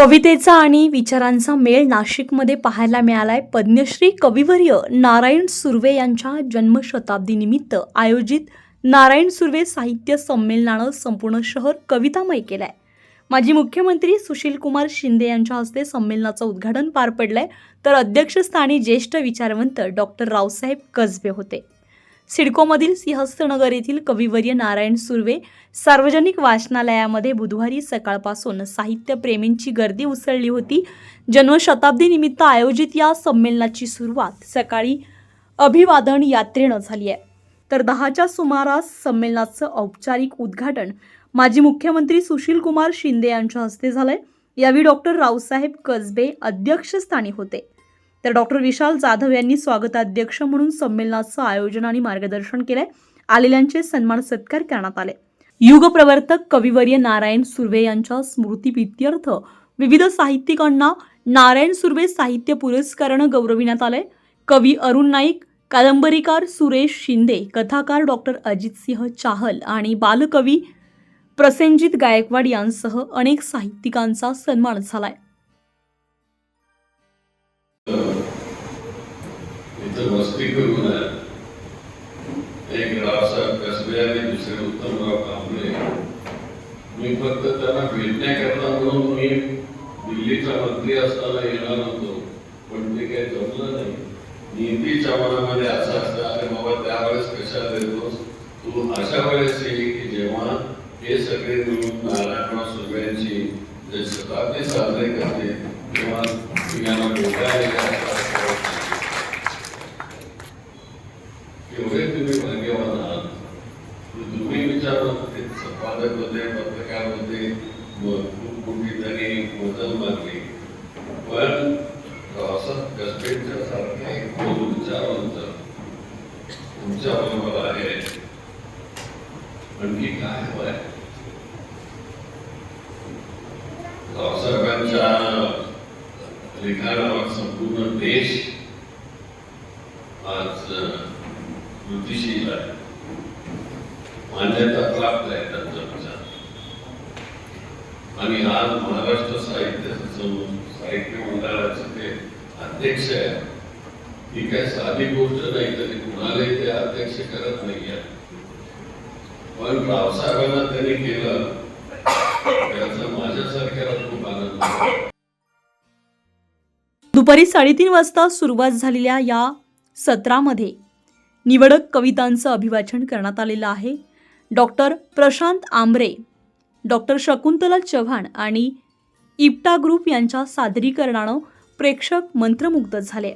कवितेचा आणि विचारांचा मेळ नाशिकमध्ये पाहायला मिळालाय. पद्मश्री कविवर्य नारायण सुर्वे यांच्या जन्मशताब्दीनिमित्त आयोजित नारायण सुर्वे साहित्य संमेलनानं संपूर्ण शहर कवितामय आहे माजी मुख्यमंत्री सुशीलकुमार शिंदे यांच्या हस्ते संमेलनाचं उद्घाटन पार पडलंय. तर अध्यक्षस्थानी ज्येष्ठ विचारवंत डॉक्टर रावसाहेब कसबे होते. सिडकोमधील सिंहस्थनगर येथील कविवर्य नारायण सुर्वे सार्वजनिक वाचनालयामध्ये बुधवारी सकाळपासून साहित्यप्रेमींची गर्दी उसळली होती. जन्मशताब्दीनिमित्त आयोजित या संमेलनाची सुरुवात सकाळी अभिवादन यात्रेनं झाली आहे. तर दहाच्या सुमारास संमेलनाचं औपचारिक उद्घाटन माजी मुख्यमंत्री सुशीलकुमार शिंदे यांच्या हस्ते झालंय. यावेळी डॉक्टर रावसाहेब कसबे अध्यक्षस्थानी होते. तर डॉक्टर विशाल जाधव यांनी स्वागताध्यक्ष म्हणून संमेलनाचं आयोजन आणि मार्गदर्शन केलंय. आलेल्यांचे सन्मान सत्कार करण्यात आले. युगप्रवर्तक कविवर्य नारायण सुर्वे यांच्या स्मृतीप्रित्यर्थ विविध साहित्यिकांना नारायण सुर्वे साहित्य पुरस्कारानं गौरविण्यात आलंय. कवी अरुण नाईक कादंबरीकार सुरेश शिंदे कथाकार डॉक्टर अजितसिंह चाहल आणि बालकवी प्रसेनजित गायकवाड यांसह अनेक साहित्यिकांचा सन्मान झालाय. इथं मस्ती करू नये एक रावसाहेब कसबे आणि दुसरे उत्तमराव कांबळे। मी फक्त त्यांना भेटण्याकरता म्हणून मी दिल्लीचा मंत्री असताना येणार होतो पण ते काही जमलं नाही। नीतीच्या मनामध्ये असं असतं अरे बाबा त्यावेळेस कशाला देतोस तू अशा वेळेस ये की जेव्हा हे सगळे मिळून नारायणराव सुर्वेंची जे शताब्दी साजरे करते तेव्हा मी यांना भेटायला होते पत्रकार होते खूप कुठेतरी मदत मागली पण रावसाहेब कसबेंच्या सारखे एक दोन विचारवंत तुमच्या बरोबर आहे. आणखी काय हवंय? रावसाहेबांच्या लिखाणावर संपूर्ण देश आज कृतीशील आहे. मान्यता प्राप्त आहे त्यांचा विचार आणि आज महाराष्ट्र साहित्य साहित्य मंडळाचे ते अध्यक्ष आहे ही काय साधी गोष्ट नाही तरी कुणालाही ते अध्यक्ष करत नाही पण रावसाहेबांना त्यांनी केलं. त्याचा माझ्यासारख्याला खूप आनंद दुपारी साडेतीन वाजता सुरुवात झालेल्या या सत्रामध्ये निवडक कवितांचं अभिवाचन करण्यात आलेलं आहे. डॉक्टर प्रशांत आंबरे डॉक्टर शकुंतला चव्हाण आणि इप्टा ग्रुप यांच्या सादरीकरणानं प्रेक्षक मंत्रमुग्ध झाले.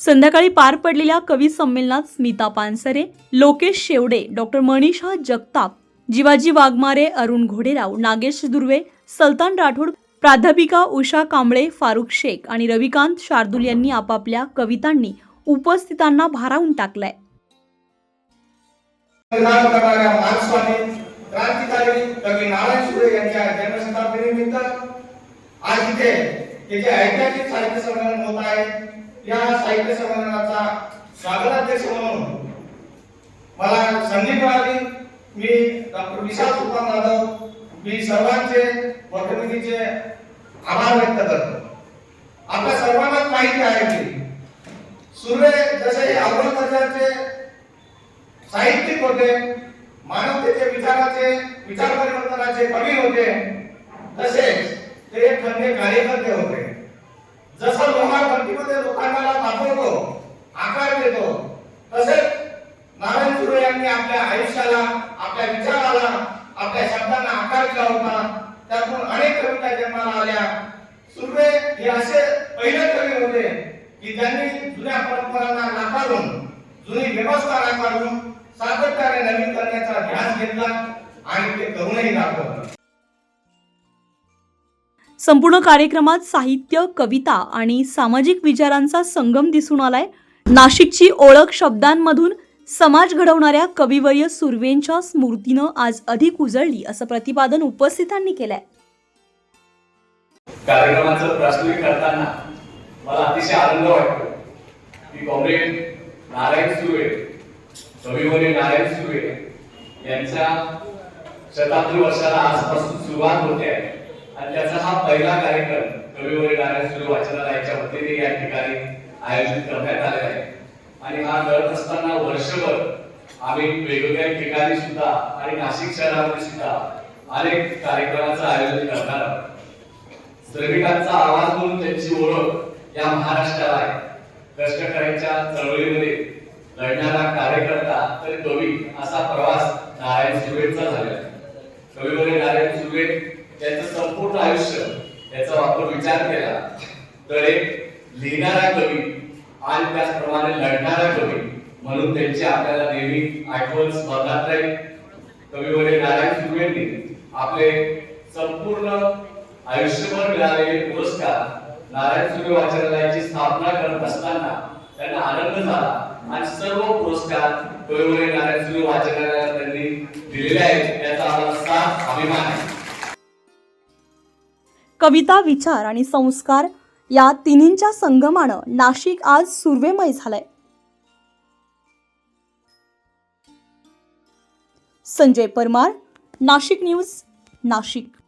संध्याकाळी पार पडलेल्या कवी संमेलनात स्मिता पानसरे लोकेश शेवडे डॉक्टर मनीषा जगताप जिवाजी वाघमारे अरुण घोडेराव नागेश दुर्वे सलतान राठोड प्राध्यापिका उषा कांबळे फारुख शेख आणि रविकांत शार्दूल यांनी आपापल्या कवितांनी उपस्थितांना भारावून टाकलाय. संग्राम करणाऱ्या मार्क्सवादी क्रांतिकारी कवी नारायण सुरे यांच्या जन्मशताब्दीनिमित्त आज इथे हे जे ऐतिहासिक साहित्य संमेलन होत आहे या साहित्य संमेलनाचा स्वागताध्यक्ष म्हणून मला संधी मिळाली मी डॉक्टर विशाल सुपान जाधव मी सर्वांचे वर्गमितीचे आभार व्यक्त करतो. आपल्या सर्वांनाच माहिती आहे की सुरे जसे हे अव्वल साहित्यिक होते मानवतेचे विचाराचे विचार परिवर्तनाचे कवी होते. तसेच ते एक खंडे कार्यकर्ते होते. जसं लोहार भट्टीमध्ये लोकांना दाखवतो आकार देतो तसेच नारायण सुरे यांनी आपल्या आयुष्याला आपल्या विचाराला आपल्या शब्दांना आकार दिला होता. त्यातून अनेक कविता जन्माला आल्या. सुर्वे हे असे पहिले कवी होते की ज्यांनी जुन्या परंपरांना नाकारून जुनी व्यवस्था नाकारून सातत्याने नवीन करण्याचा ध्यास घेतला आणि ते करूनही दाखवलं. संपूर्ण कार्यक्रमात साहित्य कविता आणि सामाजिक विचारांचा संगम दिसून आलाय. नाशिकची ओळख शब्दांमधून समाज घडवणाऱ्या कविवर्य सुर्वेंच्या स्मृतीनं आज अधिक उजळली असं प्रतिपादन उपस्थितांनी केलंय. कार्यक्रमाचं प्रस्तुती करताना मला अतिशय आनंद वाटतो. की कॉम्रेड नारायण सुर्वे कविवरी नारायण सुर्वे यांच्या शताब्दी वर्षाला आजपासून सुरुवात होते आहे. आणि त्याचा हा पहिला कार्यक्रम कविवर्य नारायण सुर्वे वाचनालयाच्या वतीने या ठिकाणी आयोजित करण्यात आलेला आहे. आणि हा करत असताना वर्षभर आम्ही वेगवेगळ्या ठिकाणी सुद्धा आणि नाशिक शहरामध्ये सुद्धा अनेक कार्यक्रमाचं आयोजन करणार आहोत. श्रमिकांचा आवाज म्हणून त्यांची ओळख या महाराष्ट्राला आहे. कष्टकऱ्यांच्या चळवळीमध्ये लढणारा कार्यकर्ता तर कवी असा प्रवास नारायण सुर्वेचा झालेला आहे. नारायण सुर्वे त्यांचं संपूर्ण आयुष्य याचा वापर विचार केला तर एक लिहिणारा कवी आणि त्याचप्रमाणे लढणारा कवी म्हणून त्यांची आपल्याला नेहमी आठवण स्मरणात राहील. कविवर्य नारायण सुर्वेंनी आपले संपूर्ण आयुष्यभर मिळालेले पुरस्कार नारायण सुर्वे वाचनालयाची स्थापना करत असताना त्यांना आनंद झाला. आणि सर्व पुरस्कार कविवर्य नारायण सुर्वे त्यांनी दिलेले आहेत. याचा आम्हाला अभिमान आहे. कविता विचार आणि संस्कार या तिन्हींच्या संगमानं नाशिक आज सुर्वेमय झालंय. संजय परमार नाशिक न्यूज नाशिक.